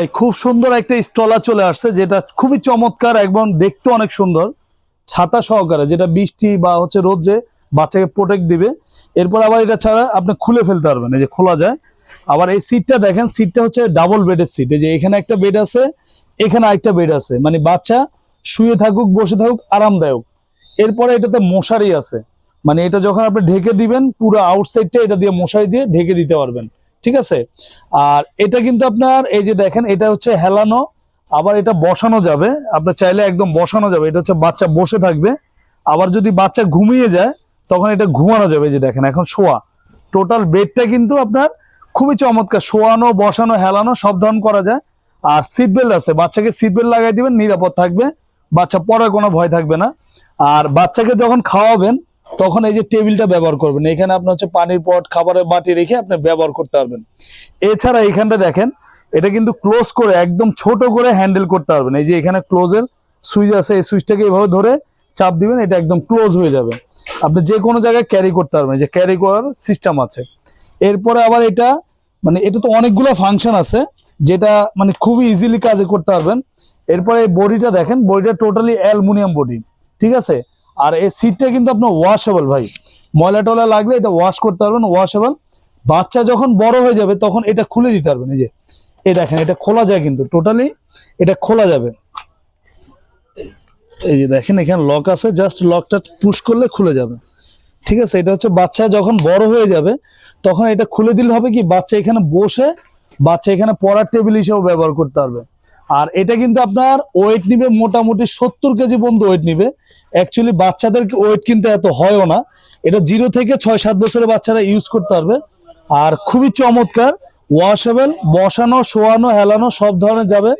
খুব সুন্দর একটা স্টলার চলে আসছে, যেটা খুবই চমৎকার, একদম দেখতে অনেক সুন্দর। ছাতা সহকারে, যেটা বৃষ্টি বা হচ্ছে রোদে বাচ্চাকে প্রোটেক্ট দিবে। এরপর আবার এটা ছাড়া আপনি খুলে ফেলতে পারবেন, এই যে খোলা যায়। আবার এই সিটটা দেখেন সিটটা হচ্ছে ডাবল বেডের সিট এই যে এখানে একটা বেড আছে, এখানে আরেকটা বেড আছে। মানে বাচ্চা শুয়ে থাকুক, বসে থাকুক, আরামদায়ক। এরপরে এটাতে মশারি আছে। মানে এটা যখন আপনি ঢেকে দিবেন, পুরো আউটসাইডটা এটা দিয়ে মশারি দিয়ে ঢেকে দিতে পারবেন। ঠিক আছে? আর এটা কিন্তু আপনার, এই যে দেখেন, এটা হচ্ছে হেলানো, আবার এটা বসানো যাবে। আপনার চাইলে একদম বসানো যাবে। এটা হচ্ছে বাচ্চা বসে থাকবে। আবার যদি বাচ্চা ঘুমিয়ে যায়, তখন এটা ঘুমানো যাবে। যে দেখেন, এখন শোয়া। টোটাল বেডটা কিন্তু আপনার খুবই চমৎকার। শোয়ানো, বসানো, হেলানো, সব ধরন করা যায়। আর সিট বেল্ট আছে। বাচ্চাকে সিট বেল্ট লাগাই দিবেন, নিরাপদ থাকবে। বাচ্চা পড়ার কোনো ভয় থাকবে না। আর বাচ্চাকে যখন খাওয়াবেন তখন এই যে টেবিলটা ব্যবহার করবেন, এখানে আপনার হচ্ছে পানির পট, খাবারের বাটি রেখে আপনি ব্যবহার করতে পারবেন। এছাড়া এইখানটা দেখেন, এটা কিন্তু ক্লোজ করে, একদম ছোট করে হ্যান্ডেল করতে পারবেন। এই যে এখানে ক্লোজের সুইচ আছে, এই সুইচটাকে এভাবে ধরে চাপ দিবেন, এটা একদম ক্লোজ হয়ে যাবে। আপনি যে কোনো জায়গায় ক্যারি করতে পারবেন যে ক্যারি করার সিস্টেম আছে। এরপরে আবার এটা মানে এটা তো অনেকগুলো ফাংশন আছে, যেটা মানে খুবই ইজিলি কাজে করতে পারবেন। এরপরে এই বডিটা দেখেন, বডিটা টোটালি অ্যালুমিনিয়াম বডি, ঠিক আছে? আর এই সিটটা কিন্তু আপনার ওয়াশেবল ভাই। ময়লা টলা লাগলে এটা ওয়াশ করতে পারবেন ওয়াশেবল বাচ্চা যখন বড় হয়ে যাবে তখন এটা খুলে দিতে পারবেন, এই যে। এই দেখেন, এটা খোলা যায় কিন্তু টোটালি এটা খোলা যাবে। এই যে দেখেন, এখানে লক আছে জাস্ট লকটা পুশ করলে খুলে যাবে। ঠিক আছে, এটা হচ্ছে বাচ্চা যখন বড় হয়ে যাবে, তখন এটা খুলে দিলে হবে কি, বাচ্চা এখানে বসে বাচ্চা এখানে পড়ার টেবিল হিসেবে ব্যবহার করতে পারবে। আর এটা কিন্তু আপনার ওয়েট নিবে মোটামুটি সত্তর কেজি পর্যন্ত ওয়েট নিবে। অ্যাকচুয়ালি বাচ্চাদের ওয়েট কিন্তু এত হয়ও না। এটা জিরো থেকে ছয়, সাত বছরের বাচ্চারা ইউজ করতে পারবে। আর খুবই চমৎকার ওয়াশেবল বসানো, শোয়ানো, হেলানো সব ধরনের যাবে।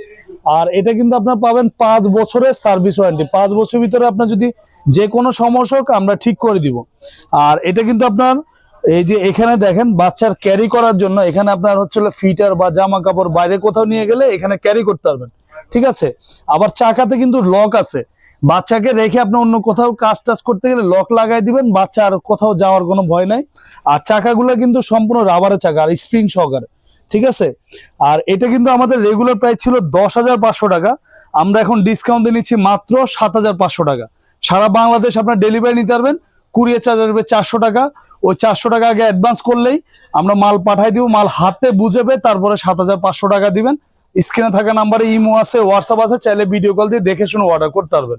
আর এটা কিন্তু আপনার পাবেন পাঁচ বছরের সার্ভিস ওয়ারেন্টি পাঁচ বছরের ভিতরে আপনার যদি যে কোনো সমস্যা হোক আমরা ঠিক করে দিব। আর এটা কিন্তু আপনার এই যে এখানে দেখেন, বাচ্চার ক্যারি করার জন্য এখানে আপনার হচ্ছে ফিটার বা জামা কাপড় বাইরে কোথাও নিয়ে গেলে এখানে ক্যারি করতে পারবেন। ঠিক আছে? আবার চাকাতে কিন্তু লক আছে। বাচ্চাকে রেখে আপনি অন্য কোথাও কাজ টাজ করতে গেলে লক লাগাই দিবেন, বাচ্চা আর কোথাও যাওয়ার কোনো ভয় নাই। আর চাকাগুলো কিন্তু সম্পূর্ণ রাবারের চাকা, আর স্প্রিং সহকারে ঠিক আছে? আর এটা কিন্তু আমাদের রেগুলার প্রাইস ছিল দশ হাজার পাঁচশো টাকা। আমরা এখন ডিসকাউন্টে নিচ্ছি মাত্র সাত হাজার পাঁচশো টাকা। সারা বাংলাদেশ আপনার ডেলিভারি নিতে পারবেন। কুরিয়ার চার্জ আসবে চারশো টাকা। ওই চারশো টাকা আগে অ্যাডভান্স করলেই আমরা মাল পাঠাই দিব, মাল হাতে বুঝেবে তারপরে সাত হাজার পাঁচশো টাকা দিবেন। স্ক্রিনে থাকা নাম্বারে ইমো আছে হোয়াটসঅ্যাপ আছে, চাইলে ভিডিও কল দিয়ে দেখে শুনে অর্ডার করতে পারবেন।